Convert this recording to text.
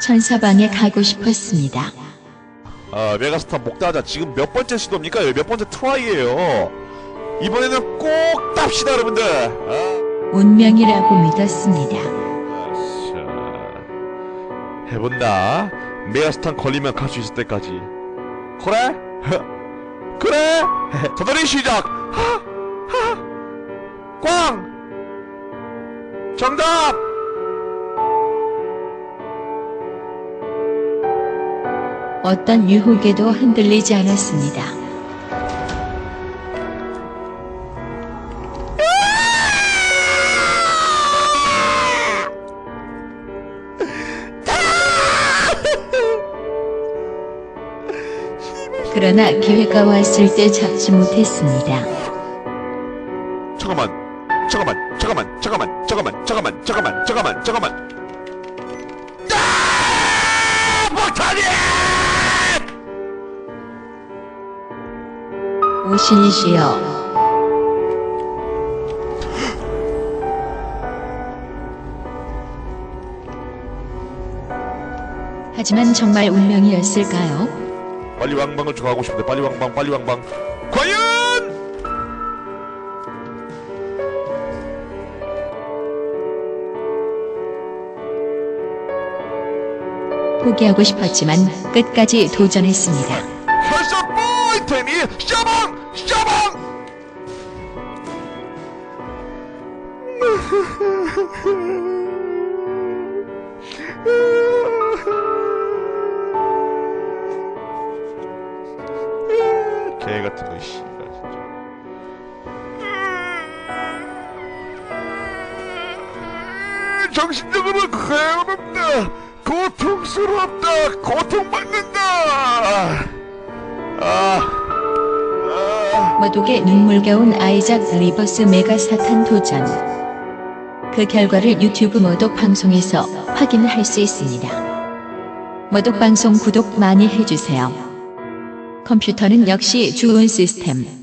천사방에 가고 싶었습니다. 아, 메가스타 목다하자 지금 몇 번째 시도입니까? 몇 번째 트라이예요. 이번에는 꼭 땁시다, 여러분들. 아, 운명이라고 믿었습니다. 자, 해본다. 메가스탄 걸리면 갈 수 있을 때까지. 그래? 그래? 저들이 시작. 하, 하, 꽝. 정답. 어떤 유혹에도 흔들리지 않았습니다. 그러나 기회가 왔을 때 잡지 못했습니다. 잠깐만, 잠깐만, 잠깐만, 잠깐만, 잠깐만, 잠깐만, 잠깐만, 잠깐만, 잠깐만. 오신이시여 하지만 정말 운명이었을까요? 빨리 왕방을 좋아하고 싶은데 빨리 왕방, 빨리 왕방. 과연! 포기하고 싶었지만 끝까지 도전했습니다. 벌써 포인트니 샤방, 샤방. 개 같은 거 진짜. 정신적으로 괴롭다 고통스럽다 고통받는다 아, 아. 머독의 눈물겨운 아이작 리버스 메가 사탄 도전. 그 결과를 유튜브 머독 방송에서 확인할 수 있습니다. 머독 방송 구독 많이 해주세요. 컴퓨터는 역시 좋은 시스템.